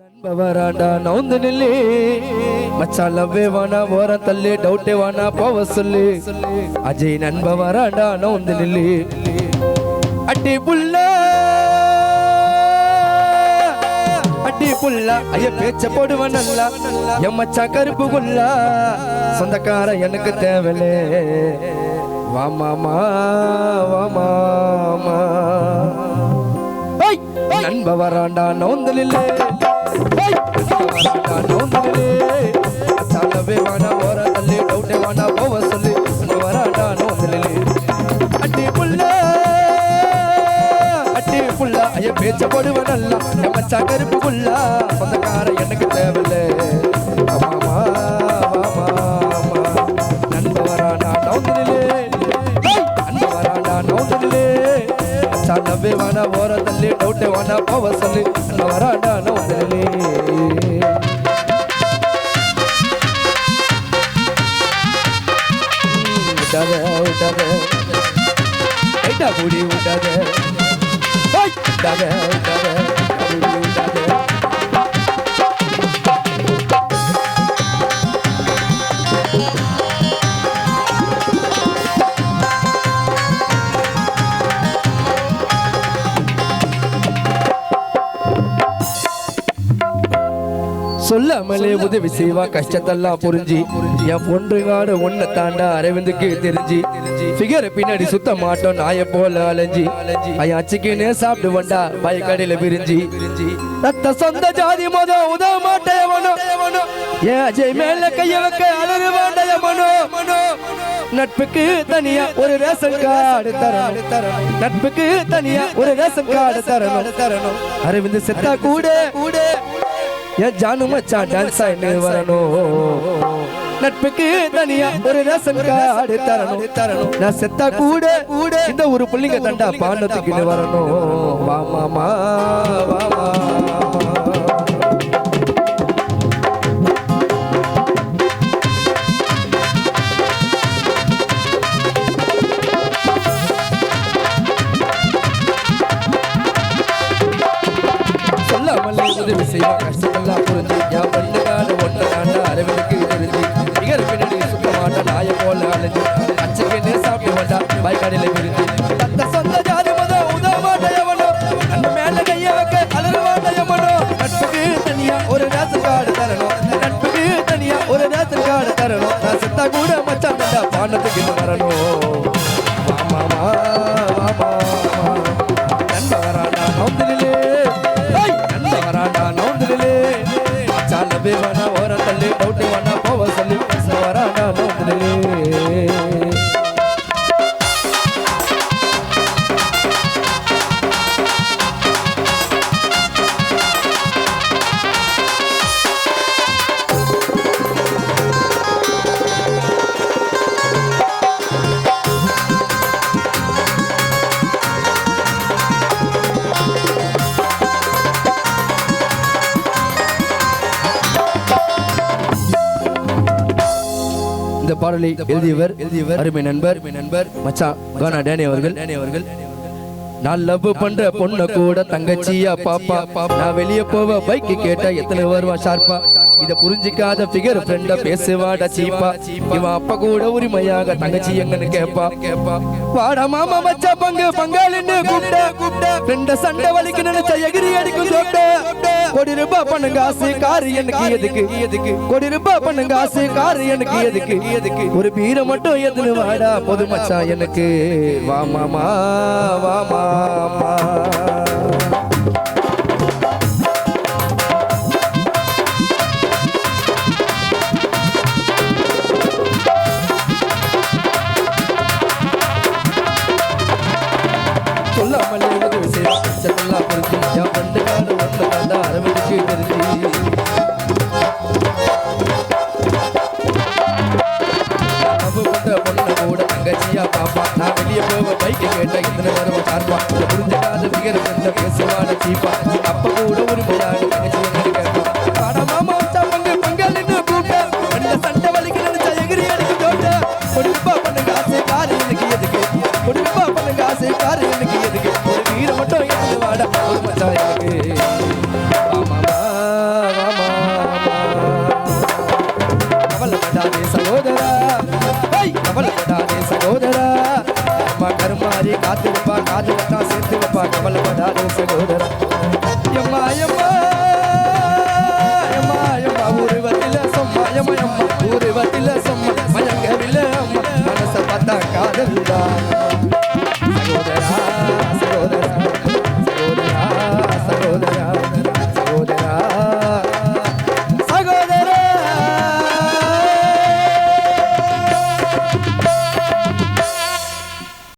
நண்பவராண்டா நவுந்து நில்லு. மச்சான் லவ்வே வானா ஓரம் தள்ளு டவுட்டே வானா போவ சொல்லு. அஜய் நண்பவராண்டா நவுந்து நில்லு. அட்டி புள்ள அட்டி புள்ள ஐய பேச்ச போடுவன் நல்லா. என் மச்சான் கருப்பு குல்லா சொந்தக்கார எனக்கு தேவலே வா மாமா வா மாமா. நண்ப வராண்டா நோந்தலிலே போடுவ நல்லா சொந்தக்கார எனக்கு தேவையில்லை சனவே வான ஓர தள்ளி டவுட்டே வான போவ சொல்லி வராண்டா நோந்தலே விட்டாத விட்டாத ஐட்டா கூடி விட்டாத ஐய், விட்டாத சொல்லாமலே உதவி செய்வா கஷ்டத்தெல்லாம் புரிஞ்சு. என் பொண்ணுங்காடு ஒன்ன தாண்டா அரவிந்துக்கு தெரிஞ்சு. ஃபிகர் பின்னாடி சுத்த மாட்டோம் நாய போல அலைஞ்சி. ஐயா சிக்கனே சாப்பிட்டு வண்டா பயக்கடையில பிரிஞ்சு. ரத்த சொந்த ஜாதி மொத உதவ மாட்டேவனோ ஏன் அஜய் மேல கைய வைக்க அழகு வேண்டையவனோ நட்புக்கு தனியா ஒரு ரேஷன் கார்டு தரணும். தரணும் நட்புக்கு தனியா ஒரு ரேஷன் கார்டு தரணும். தரணும் அரவிந்த் செத்தா கூட கூட. என் ஜானு மச்சான் டான்ஸ் ஆயிட்டு வரணும். நட்புக்கு தனியா ஒரு ரேஷன் கார்டு தரணும். தரணும். நான் செத்தா கூட கூட இந்த ஒரு புள்ளிங்க தண்டா பாண்டத்துக்கு வரணும். வா மாமா வா மாமா சொல்லாமலே உதவி செய்வா நல்லா புரிஞ்சு என் பண்ணுகாடு ஒன்றை தாண்டா அரவினுக்கு தெரிஞ்சு நிகர் பின்னாடி சுத்த மாட்டா நாய போல அலைஞ்சு அச்சக்கே சாப்பிட்டு வந்தா பாய்க்காடியில பிரிஞ்சு தந்த சொந்த ஜாதி மத உதவ மாட்டையவனோ அந்த மேல கைய வைக்க அலறு மாட்டையவனோ நட்புக்கு தனியா ஒரு ரேஷன் காடு தரணும். நட்புக்கு தனியா ஒரு ரேஷன் காடு தரணும். நான் செத்தா கூட மச்சான் பாண்டத்துக்கு அபிமான வானா ஓர தள்ளி டவுட்டி வானா பாடலை எழுதியவர் எழுதியவர் அருமை நண்பர் நண்பர் மச்சான் கானா டேனி அவர்கள். டேனி அவர்கள். நான் லவ் பண்ற பொண்ண கூட தங்கச்சியா பாப்பா? நான் வெளிய போவ பைக் கேட்டா எத்தனை வருவா ஷார்ப்பா? இத புரிஞ்சிக்காத பிகர் ஃப்ரெண்ட பேசுவாடா சீப்பா. இவன் அப்ப கூட உரிமையாக தங்கச்சி எங்கன்னு கேப்பா. கேப்பா வாடா மாமா மச்சா பங்கு பங்காளின்னு கூப்பிட்ட. கூப்பிட்ட ஃப்ரெண்ட சண்டை வலிக்கு நினைச்ச எகிரி அடிக்கும் சொட்ட கோடி ரூபாய் பண்ணுங்க ஆசை காரு எனக்கு எதுக்கு? எதுக்கு கோடி ரூபாய் பண்ணுங்க ஆசை காரு எனக்கு எதுக்கு? எதுக்கு ஒரு பீரை மட்டும் எதுன்னு வாடா பொது மச்சான் எனக்கு. வா மாமா வா மாமா. சொல்லாமலே உதவி செய்வான் செல்லா புரிஞ்சு என் ஃப்ரெண்டு காடு ஒன்று தாண்டா அரவிந்துக்கு தெரிஞ்சு. பொண்ணு கூட தங்கச்சியா பாப்பா. நான் வெளியே போவ பைக்கு கேட்ட இத்தனை வருவ பார்ப்பான் புரிஞ்சுக்காத பிகர் ஃப்ரெண்ட சீப்பா. கருமாறி காத்திருப்பா காது வட்டா சேர்த்து வைப்பா கமலப்படாதே சகோதரா